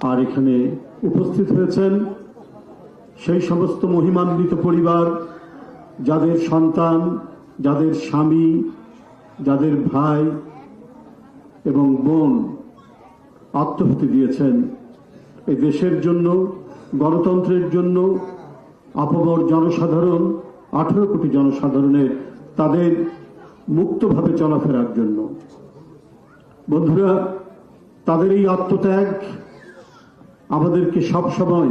আর এখানে উপস্থিত হয়েছেন সেই সমস্ত মহিমান্বিত পরিবার, যাদের সন্তান, যাদের স্বামী, যাদের ভাই এবং বোন আত্মহতি দিয়েছেন। এই দেশের জন্য, গণতন্ত্রের জন্য আপবর জনসাধারণ, আঠারো কোটি জনসাধারণের তাদের মুক্তভাবে চলাফেরার জন্য। বন্ধুরা, তাদের এই আত্মত্যাগ আমাদেরকে সবসময়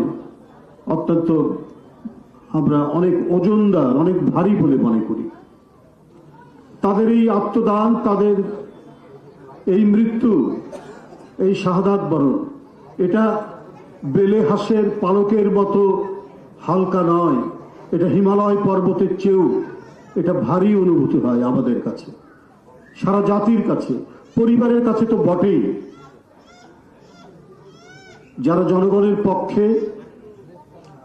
অত্যন্ত আমরা অনেক ওজনদার অনেক ভারী বলে মনে করি। তাদের এই আত্মদান, তাদের এই মৃত্যু, এই শাহাদাত বরণ, এটা বেলে হাঁসের পালকের মতো হালকা নয়, এটা হিমালয় পর্বতের চেয়েও এটা ভারী অনুভূতি হয় আমাদের কাছে, সারা জাতির কাছে, পরিবারের কাছে তো বটেই। যারা জনগণের পক্ষে,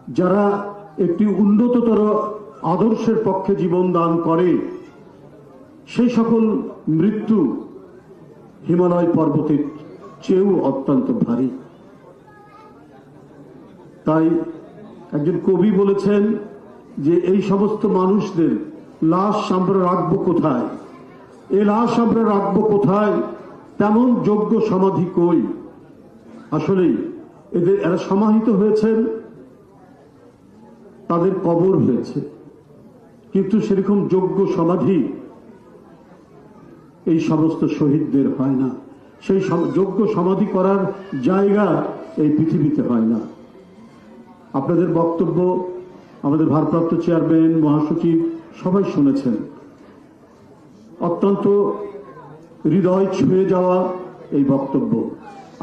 যারা একটি উন্নততর আদর্শের পক্ষে জীবন দান করে, সেই সকল মৃত্যু হিমালয় পর্বতের চেয়েও অত্যন্ত ভারী। তাই একজন কবি বলেছেন যে, এই সমস্ত মানুষদের লাশ আমরা রাখব কোথায়? এ লাশ আমরা রাখব কোথায়? তেমন যোগ্য সমাধি কই? আসলেই এদের এরা সমাহিত হয়েছেন, তাদের কবর হয়েছে। কিন্তু সেরকম যোগ্য সমাধি এই সমস্ত শহীদদের হয় না। সেই যোগ্য সমাধি করার জায়গা এই পৃথিবীতে হয় না। আপনাদের বক্তব্য, আমাদের ভারপ্রাপ্ত চেয়ারম্যান, মহাসচিব সবাই শুনেছেন। অত্যন্ত হৃদয় ছুঁয়ে যাওয়া এই বক্তব্য।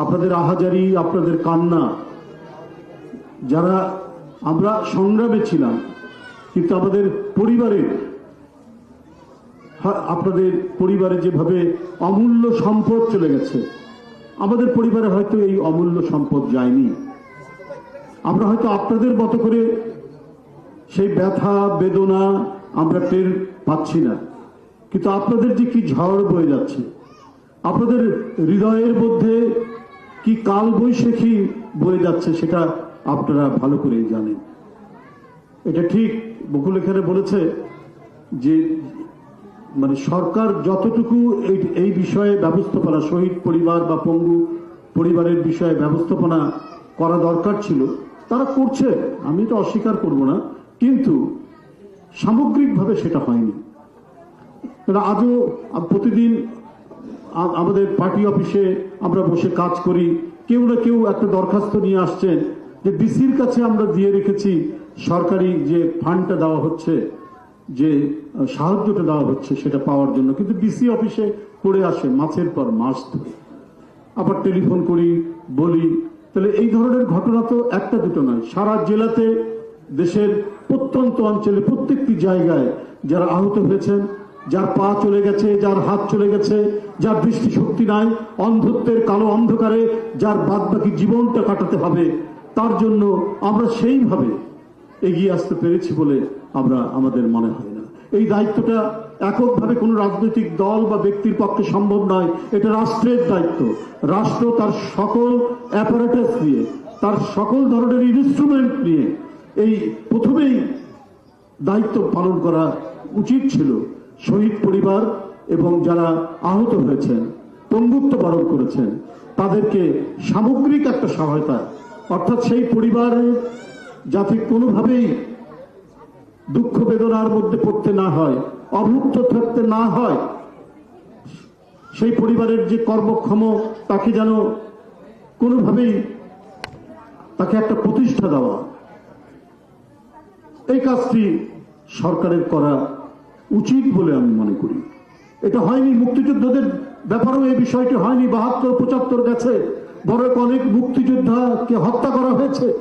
আপনাদের আহাজারি, আপনাদের কান্না, যারা আমরা সংগ্রামে ছিলাম, কিন্তু আমাদের পরিবারের আপনাদের পরিবারে যেভাবে অমূল্য সম্পদ চলে গেছে, আমাদের পরিবারে হয়তো এই অমূল্য সম্পদ যায়নি। আমরা হয়তো আপনাদের মতো করে সেই ব্যথা, বেদনা আমরা টের পাচ্ছি না। কিন্তু আপনাদের যে কি ঝড় বয়ে যাচ্ছে, আপনাদের হৃদয়ের মধ্যে কি কাল বৈশাখী বয়ে যাচ্ছে সেটা আপনারা ভালো করেই জানেন। এটা ঠিক বকুল এখানে বলেছে যে মানে সরকার যতটুকু এই বিষয়ে ব্যবস্থাপনা, শহীদ পরিবার বা পঙ্গু পরিবারের বিষয়ে ব্যবস্থাপনা করা দরকার ছিল, তারা করছে। আমি তো অস্বীকার করব না, কিন্তু সামগ্রিকভাবে সেটা হয়নি। আজও প্রতিদিন আমাদের পার্টি অফিসে আমরা বসে কাজ করি। কেউ না কেউ একটা দরখাস্ত নিয়ে আসছেন যে ডিসির কাছে আমরা দিয়ে রেখেছি সরকারি যে ফান্ডটা দেওয়া হচ্ছে, যে সাহায্যটা দেওয়া হচ্ছে সেটা পাওয়ার জন্য। কিন্তু ডিসি অফিসে পড়ে আসে মাসের পর মাস ধরে। আবার টেলিফোন করি, বলি, তাহলে এই ধরনের ঘটনা তো একটা দুটো নয়। সারা জেলাতে দেশের প্রত্যন্ত অঞ্চলে প্রত্যেকটি জায়গায় যারা আহত হয়েছেন যার পা চলে গেছে, যার হাত চলে গেছে, যার দৃষ্টি শক্তি নাই, অন্ধত্বের কালো অন্ধকারে যার বাদবাকি জীবনটা কাটাতে হবে, তার জন্য আমরা সেইভাবে এগিয়ে আসতে পেরেছি বলে আমরা আমাদের মনে হয় না। এই দায়িত্বটা এককভাবে কোনো রাজনৈতিক দল বা ব্যক্তির পক্ষে সম্ভব নয়, এটা রাষ্ট্রের দায়িত্ব। রাষ্ট্র তার সকল অ্যাপারেটাস নিয়ে, তার সকল ধরনের ইনস্ট্রুমেন্ট নিয়ে এই প্রথমেই দায়িত্ব পালন করা উচিত ছিল। শহীদ পরিবার এবং যারা আহত হয়েছেন পঙ্গুত্ব বরণ করেছেন, তাদেরকে সামগ্রিক একটা সহায়তা, অর্থাৎ সেই পরিবারের যাতে কোনোভাবেই দুঃখ বেদনার মধ্যে পড়তে না হয়, অভুক্ত থাকতে না হয়, সেই পরিবারের যে কর্মক্ষম, তাকে যেন কোনোভাবেই তাকে একটা প্রতিষ্ঠা দেওয়া, এই কাজটি সরকারের করা উচিত বলে আমি মনে করি। এটা হয়নি মুক্তিযোদ্ধাদের ব্যাপারেও এই বিষয়টি হয়নি। বাহাত্তর, পঁচাত্তর গেছে। বড় অনেক মুক্তিযোদ্ধাকে হত্যা করা হয়েছে।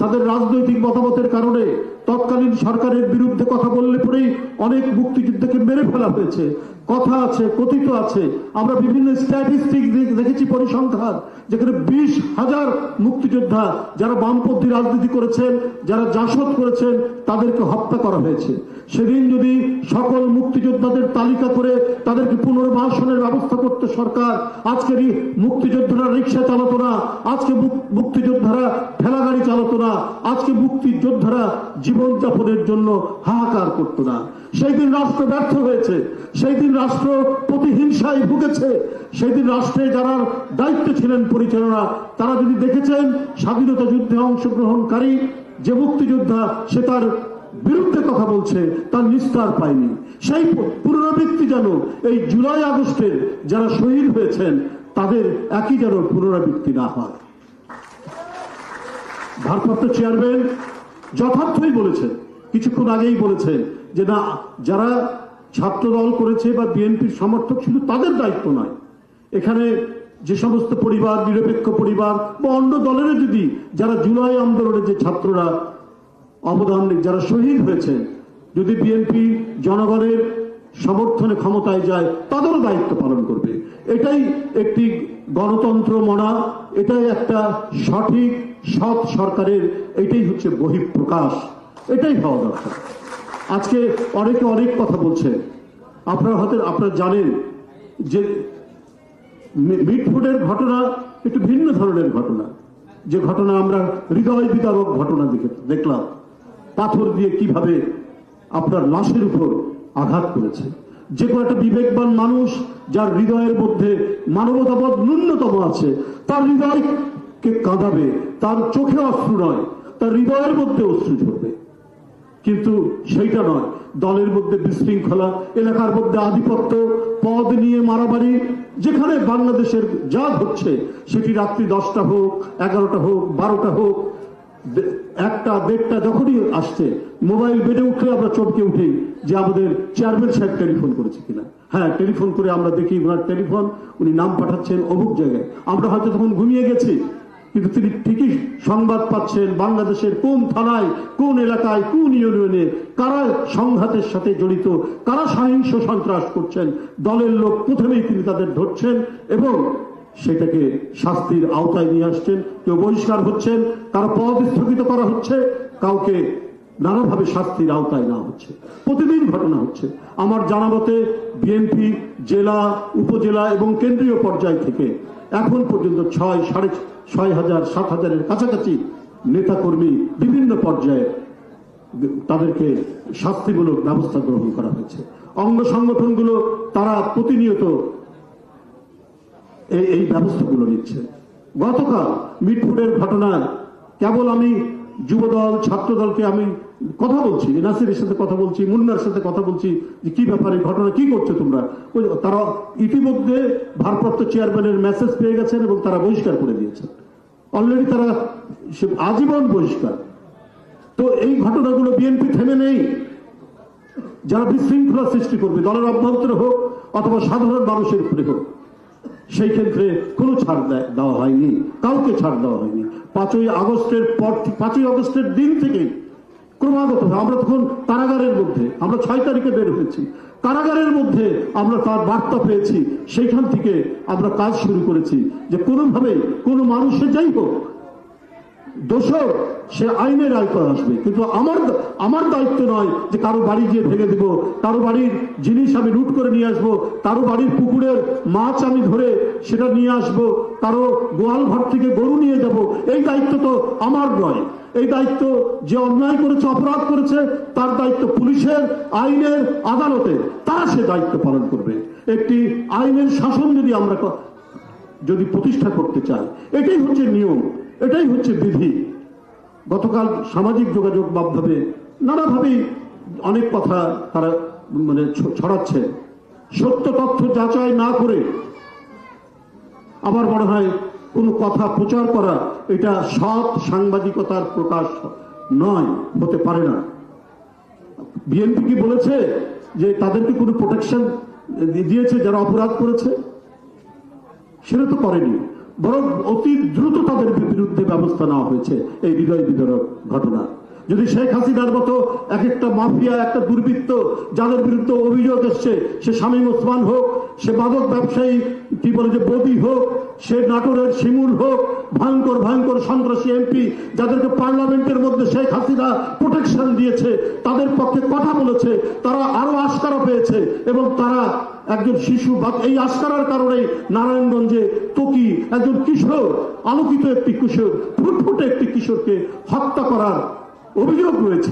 তাদের রাজনৈতিক মতামতের কারণে তৎকালীন সরকারের বিরুদ্ধে কথা বললে পরেই অনেক মুক্তিযুদ্ধকে মেরে ফেলা হয়েছে। কথা আছে, কথিত আছে। আমরা বিভিন্ন স্ট্যাটিস্টিক দেখেছি পরিসংখ্যান, যেখানে বিশ হাজার মুক্তিযোদ্ধা যারা বামপন্থী রাজনীতি করেছেন, যারা জাসদ করেছেন, তাদেরকে হত্যা করা হয়েছে। সেদিন যদি সকল মুক্তিযোদ্ধাদের তালিকা করে তাদেরকে পুনর্বাসনের ব্যবস্থা করতে সরকার, আজকের মুক্তিযোদ্ধারা রিক্সা চালাতো না আজকে মুক্তিযোদ্ধারা ঠেলা না, আজকে মুক্তিযোদ্ধারা জীবনযাপনের জন্য হাহাকার করতো না। সেই দিন রাষ্ট্র ব্যর্থ হয়েছে, সেই দিন রাষ্ট্র প্রতিহিংসায় ভুগেছে, সেই দিন রাষ্ট্রে যারা দায়িত্ব ছিলেন পরিচালনা, তারা যদি দেখেছেন, স্বাধীনতা যুদ্ধে অংশগ্রহণকারী যে মুক্তিযোদ্ধা, সে তার বিরুদ্ধে কথা বলছে, তার নিস্তার পায়নি। সেই পুনরাবৃত্তি যেন এই জুলাই আগস্টের যারা শহীদ হয়েছেন, তাদের একই যেন পুনরাবৃত্তি না হয়। ভারপ্রাপ্ত চেয়ারম্যান যথার্থই বলেছেন, কিছুক্ষণ আগেই বলেছেন যে না, যারা ছাত্র দল করেছে বা বিএনপির সমর্থক ছিল তাদের দায়িত্ব নয়, এখানে যে সমস্ত পরিবার, নিরপেক্ষ পরিবার বা অন্য দলের যদি যারা জুলাই আন্দোলনে যে ছাত্ররা অবদান, যারা শহীদ হয়েছেন, যদি বিএনপি জনগণের সমর্থনে ক্ষমতায় যায়, তাদেরও দায়িত্ব পালন করবে। এটাই একটি গণতন্ত্র মনা, এটাই একটা সঠিক সৎ সরকারের এটাই হচ্ছে বহিঃপ্রকাশ, এটাই হওয়া দরকার। আজকে অনেকে অনেক কথা বলছে। আপনারা হয়তো আপনারা জানেন যে মি- মিটফুডের ঘটনা একটু ভিন্ন ধরনের ঘটনা। যে ঘটনা আমরা হৃদয় বিদারক ঘটনা দেখে, দেখলাম। পাথর দিয়ে কীভাবে আপনার লাশের উপর আঘাত করেছে। যে কোনো একটা বিবেকবান মানুষ যার হৃদয়ের মধ্যে মানবতাবোধ ন্যূনতম আছে, তার হৃদয়কে কাঁদাবে, তার চোখে অশ্রু নয়, তার হৃদয়ের মধ্যে অশ্রু ঝরবে। কিন্তু সেইটা নয়, দলের মধ্যে বিশৃঙ্খলা, এলাকার মধ্যে আধিপত্য, পদ নিয়ে মারামারি, যেখানে বাংলাদেশের যা হচ্ছে, সেটি রাত্রি দশটা হোক, এগারোটা হোক, বারোটা হোক একটা, দেড়টা যখনই আসছে, মোবাইল বেড়ে উঠলে আমরা চমকে উঠি যে আমাদের চেয়ারম্যান সাহেব টেলিফোন করেছে কিনা। হ্যাঁ টেলিফোন করে আমরা দেখি ওনার টেলিফোন, উনি নাম পাঠাচ্ছেন অমুক জায়গায়। আমরা হয়তো তখন ঘুমিয়ে গেছি কিন্তু তিনি ঠিকই সংবাদ পাচ্ছেন বাংলাদেশের কোন থানায়, কোন এলাকায়, কোন ইউনিয়নে, কারা সংঘাতের সাথে জড়িত, কারা সহিংস সন্ত্রাস করছেন, দলের লোক প্রথমেই তিনি তাদের ধরছেন এবং সেটাকে শাস্তির আওতায় নিয়ে আসছেন, কেউ বহিষ্কার হচ্ছেন, কারও পদ স্থগিত করা হচ্ছে, কাউকে নানাভাবে শাস্তির আওতায় না হচ্ছে। প্রতিদিন ঘটনা হচ্ছে। আমার জানা মতে বিএনপি জেলা, উপজেলা এবং কেন্দ্রীয় পর্যায় থেকে এখন পর্যন্ত ছয়, সাড়ে ছয় হাজার, সাত হাজারের কাছাকাছি নেতাকর্মী বিভিন্ন পর্যায়ে তাদেরকে শাস্তিমূলক ব্যবস্থা গ্রহণ করা হয়েছে। অঙ্গ সংগঠনগুলো তারা প্রতিনিয়ত এই ব্যবস্থাগুলো নিচ্ছে। গতকাল মিটফুডের ঘটনায় কেবল আমি যুবদল, ছাত্রদলকে আমি কথা বলছি নাসিরের সাথে কথা বলছি, মুন্নার সাথে কথা বলছি, যে কি ব্যাপারে ঘটনা কি করছ তোমরা? তারা ইতিমধ্যে ভারপ্রাপ্ত চেয়ারম্যানের মেসেজ পেয়ে গেছেন এবং তারা বহিষ্কার করে দিয়েছেন। অলরেডি তারা আজীবন বহিষ্কার। তো এই ঘটনাগুলো বিএনপি থেমে নেই। যারা বিশৃঙ্খলা সৃষ্টি করবে, দলের অভ্যন্তরে হোক অথবা সাধারণ মানুষের উপরে হোক সেই ক্ষেত্রে কোনো ছাড় দেওয়া হয়নি, কাউকে ছাড় দেওয়া হয়নি। পাঁচই আগস্টের পর পাঁচই আগস্টের দিন থেকে ক্রমাগত আমরা তখন কারাগারের মধ্যে, আমরা ছয় তারিখে বের হয়েছি। কারাগারের মধ্যে আমরা তার বার্তা পেয়েছি, সেইখান থেকে আমরা কাজ শুরু করেছি যে কোনোভাবে কোনো মানুষের যাই হোক দোষর, সে আইনের আয়তায় আসবে। কিন্তু আমার আমার দায়িত্ব নয় যে কারও বাড়ি গিয়ে ভেঙে দেব, কারও বাড়ির জিনিস আমি লুট করে নিয়ে আসব, কারও বাড়ির পুকুরের মাছ আমি ধরে সেটা নিয়ে আসব, কারও গোয়াল ঘর থেকে গরু নিয়ে যাব, এই দায়িত্ব তো আমার নয়। এই দায়িত্ব যে অন্যায় করেছে, অপরাধ করেছে, তার দায়িত্ব পুলিশের, আইনের আদালতের তারা সে দায়িত্ব পালন করবে। একটি আইনের শাসন যদি আমরা যদি প্রতিষ্ঠা করতে চাই, এটাই হচ্ছে নিয়ম। এটাই হচ্ছে বিধি। গতকাল সামাজিক যোগাযোগ মাধ্যমে নানাভাবেই অনেক কথা তারা মানে ছড়াচ্ছে। সত্য তথ্য যাচাই না করে আমার মনে হয় কোনো কথা প্রচার করা, এটা সৎ সাংবাদিকতার প্রকাশ নয়, হতে পারে না। বিএনপি কি বলেছে যে তাদেরকে কোনো প্রোটেকশন দিয়েছে, যারা অপরাধ করেছে? সেটা তো করেনি। বরং অতি দ্রুত তাদের বিরুদ্ধে ব্যবস্থা নেওয়া হয়েছে। এই হৃদয় বিতরক ঘটনা। যদি শেখ হাসিনার মতো এক একটা মাফিয়া, একটা দুর্বৃত্ত, যাদের বিরুদ্ধে অভিযোগ এসছে, সে শামীম ওসমান হোক, সে মাদক ব্যবসায়ী, কি বলে যে বদি হোক, সে নাটোরের শিমুল হোক, ভয়ঙ্কর ভয়ঙ্কর সন্ত্রাসী এমপি, যাদেরকে পার্লামেন্টের মধ্যে শেখ হাসিনা প্রোটেকশন দিয়েছে, তাদের পক্ষে কথা বলেছে, তারা আরও আস্কারা পেয়েছে, এবং তারা একজন শিশু বা এই আস্কারার কারণে নারায়ণগঞ্জে তকি, একজন কিশোর, আলোকিত একটি কিশোর, ফুটফুটে একটি কিশোরকে হত্যা করার অভিযোগ রয়েছে।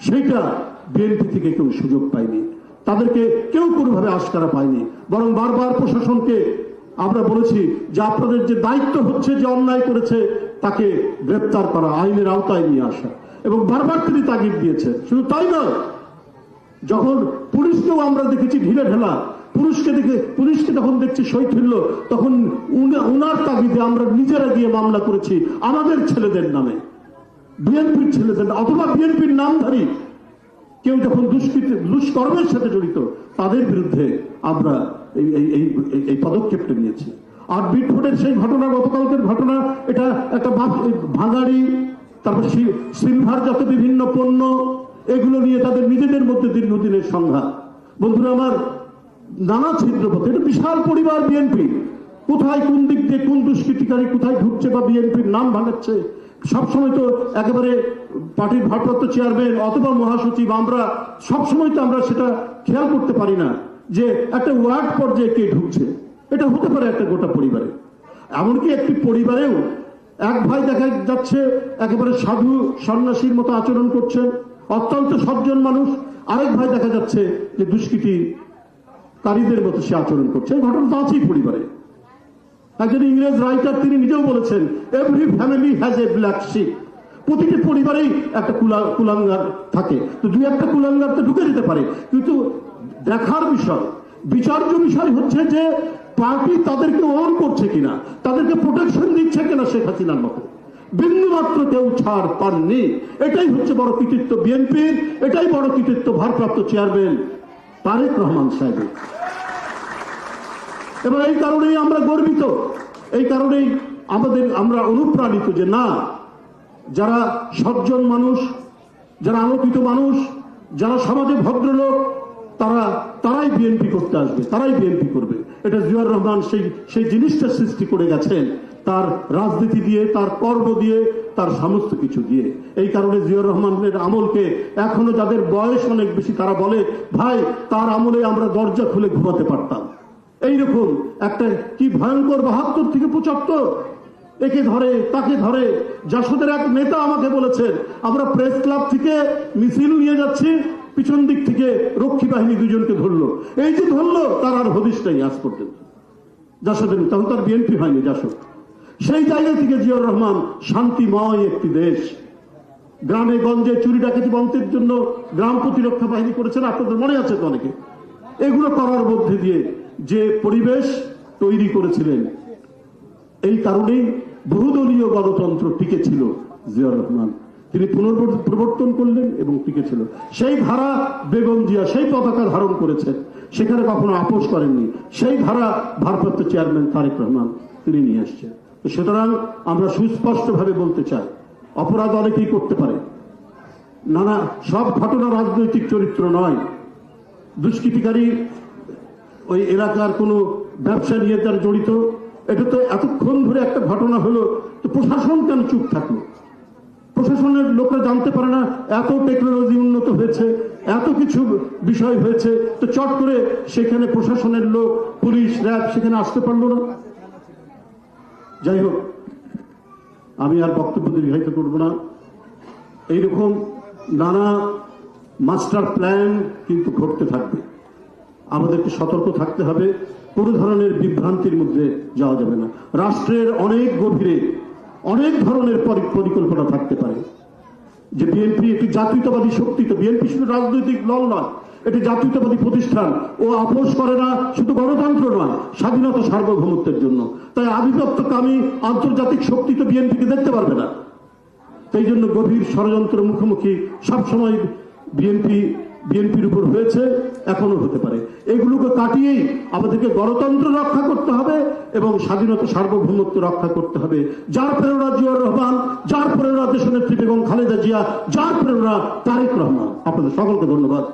সেইটা বিএনপি থেকে কেউ সুযোগ পায়নি। তাদেরকে কেউ কোনোভাবে আস্কারা পায়নি। বরং বারবার প্রশাসনকে আমরা বলেছি যে আপনাদের যে দায়িত্ব হচ্ছে, যে অন্যায় করেছে, তাকে গ্রেপ্তার করা, আইনের আওতায় নিয়ে আসা। এবং বারবার তিনি তাগিদ দিয়েছেন। শুধু তাই নয়, যখন পুলিশকেও আমরা দেখেছি ঢিলে ঢেলা পুলিশকে দেখে, পুলিশকে যখন দেখছি শৈথিল্য, তখন উনা- উনার তাগিদে আমরা নিজেরা গিয়ে মামলা করেছি আমাদের ছেলেদের নামে। বিএনপির ছেলেদের অথবা বিএনপির নামধারী, কেউ যখন দুষ্কৃতি, দুষ্কর্মের সাথে জড়িত, তাদের বিরুদ্ধে আমরা এই পদক্ষেপটা নিয়েছি। আর বিটফোর্ডের সেই ঘটনা, গতকালকের ঘটনা, এটা একটা ভাঙাড়ি, তারপর সিলভার যত বিভিন্ন পণ্য, এগুলো নিয়ে তাদের নিজেদের মধ্যে দীর্ঘদিনের সংঘাত। বন্ধুরা, আমার নানা ছিদ্রপথে, এটা বিশাল পরিবার বিএনপি কোথায় কোন দিক দিয়ে কোন দুষ্কৃতিকারী কোথায় ঢুকছে বা বিএনপির নাম ভাঙাচ্ছে সবসময় তো একেবারে পার্টির ভারপ্রাপ্ত চেয়ারম্যান অথবা মহাসচিব, আমরা সবসময় তো আমরা সেটা খেয়াল করতে পারি না যে একটা ওয়ার্ড পর্যায়ে কে ঢুকছে। এটা হতে পারে একটা গোটা পরিবারে। এমনকি একটি পরিবারেও এক ভাই দেখা যাচ্ছে একেবারে সাধু সন্ন্যাসীর মতো আচরণ করছেন, অত্যন্ত সজ্জন মানুষ। আরেক ভাই দেখা যাচ্ছে যে দুষ্কৃতি কারীদের মতো সে আচরণ করছে। এই ঘটনা তো আছেই পরিবারে। একজন ইংরেজ রাইটার তিনি নিজেও বলেছেন every family has a black sheep প্রতিটি পরিবারেই একটা কুলা, কুলাঙ্গার থাকে। তো দুই একটা কুলাঙ্গার তো ঢুকে যেতে পারে। কিন্তু দেখার বিষয়, বিচার্য বিষয় হচ্ছে যে, পার্টি তাদেরকে অন করছে কিনা, তাদেরকে প্রোটেকশন দিচ্ছে কিনা শেখ হাসিনার মতো। বিন্দু মাত্র কেউ ছাড় পাননি। এটাই হচ্ছে বড় কৃতিত্ব বিএনপির, এটাই বড় কৃতিত্ব ভারপ্রাপ্ত চেয়ারম্যান তারেক রহমান সাহেবের। এবং এই কারণেই আমরা গর্বিত। এই কারণেই আমাদের, আমরা অনুপ্রাণিত যে না, যারা সজ্জন মানুষ, যারা আলোকিত মানুষ, যারা সমাজে ভদ্রলোক, তারা, তারাই বিএনপি করতে আসবে, তারাই বিএনপি করবে। এটা জিয়াউর রহমান সেই সেই জিনিসটা সৃষ্টি করে গেছেন, তার রাজনীতি দিয়ে, তার কর্ম দিয়ে, তার সমস্ত কিছু দিয়ে। এই কারণে জিয়াউর রহমানের আমলকে এখনও যাদের বয়স অনেক বেশি, তারা বলে, ভাই, তার আমলে আমরা দরজা খুলে ঘুমাতে পারতাম। এইরকম একটা কি ভয়ঙ্কর বাহাত্তর থেকে পঁচাত্তর? একে ধরে, তাকে ধরে। জাসদের এক নেতা আমাকে বলেছেন আমরা প্রেস ক্লাব থেকে মিছিল নিয়ে যাচ্ছি, পিছন দিক থেকে রক্ষী বাহিনী দুজনকে ধরলো। এই যে ধরলো, তার আর হদিস আজ পর্যন্ত। জাসদের, তখন তার বিএনপি হয়নি, জাসদ। সেই জায়গা থেকে জিয়াউর রহমান শান্তিময় একটি দেশ। গ্রামে গঞ্জে চুরি ডাকাতি বন্ধের জন্য গ্রাম প্রতিরক্ষা বাহিনী করেছেন আপনাদের মনে আছে তো অনেকে? এগুলো করার মধ্যে দিয়ে যে পরিবেশ তৈরি করেছিলেন, এই কারণেই বহুদলীয় গণতন্ত্র টিকে ছিল জিয়াউর রহমান। তিনি পুনর্প্রবর্তন করলেন এবং টিকে ছিল সেই ধারা বেগম জিয়া সেই পতাকা ধারণ করেছেন, সেখানে কখনো আপোষ করেননি। সেই ধারা ভারপ্রাপ্ত চেয়ারম্যান তারেক রহমান তিনি নিয়ে আসছেন। সুতরাং আমরা সুস্পষ্টভাবে বলতে চাই, অপরাধ অনেকেই করতে পারে। নানা, সব ঘটনা রাজনৈতিক চরিত্র নয়। দুষ্কৃতিকারী ওই এলাকার কোনো ব্যবসা নিয়ে তার জড়িত। এটা তো এতক্ষণ ধরে একটা ঘটনা হলো, তো প্রশাসন কেন চুপ থাকল? প্রশাসনের লোকরা জানতে পারে না এত টেকনোলজি উন্নত হয়েছে, এত কিছু বিষয় হয়েছে, তো চট করে সেখানে প্রশাসনের লোক, পুলিশ, র্যাব সেখানে আসতে পারল না। যাই হোক, আমি আর বক্তব্য দীর্ঘায়িত করব না। এইরকম নানা মাস্টার প্ল্যান কিন্তু ঘটতে থাকবে। আমাদেরকে সতর্ক থাকতে হবে। কোনো ধরনের বিভ্রান্তির মধ্যে যাওয়া যাবে না। রাষ্ট্রের অনেক গভীরে অনেক ধরনের পরি- পরিকল্পনা থাকতে পারে। যে বিএনপি একটি জাতীয়তাবাদী শক্তি, তো বিএনপি শুধু রাজনৈতিক দল নয়, এটি জাতীয়তাবাদী প্রতিষ্ঠান। ও আপোষ করে না, শুধু গণতন্ত্র নয়, স্বাধীনতা সার্বভৌমত্বের জন্য। তাই আধিপত্যকামী আন্তর্জাতিক শক্তি তো বিএনপিকে দেখতে পারবে না। সেই জন্য গভীর ষড়যন্ত্র মুখোমুখি সবসময় বিএনপি বিএনপির উপর হয়েছে এখনও হতে পারে। এগুলোকে কাটিয়েই আমাদেরকে গণতন্ত্র রক্ষা করতে হবে এবং স্বাধীনতা, সার্বভৌমত্ব রক্ষা করতে হবে। যার প্রেরণা জিয়াউর রহমান, যার প্রেরণা দেশনেত্রী বেগম খালেদা জিয়া, যার প্রেরণা তারেক রহমান। আপনাদের সকলকে ধন্যবাদ।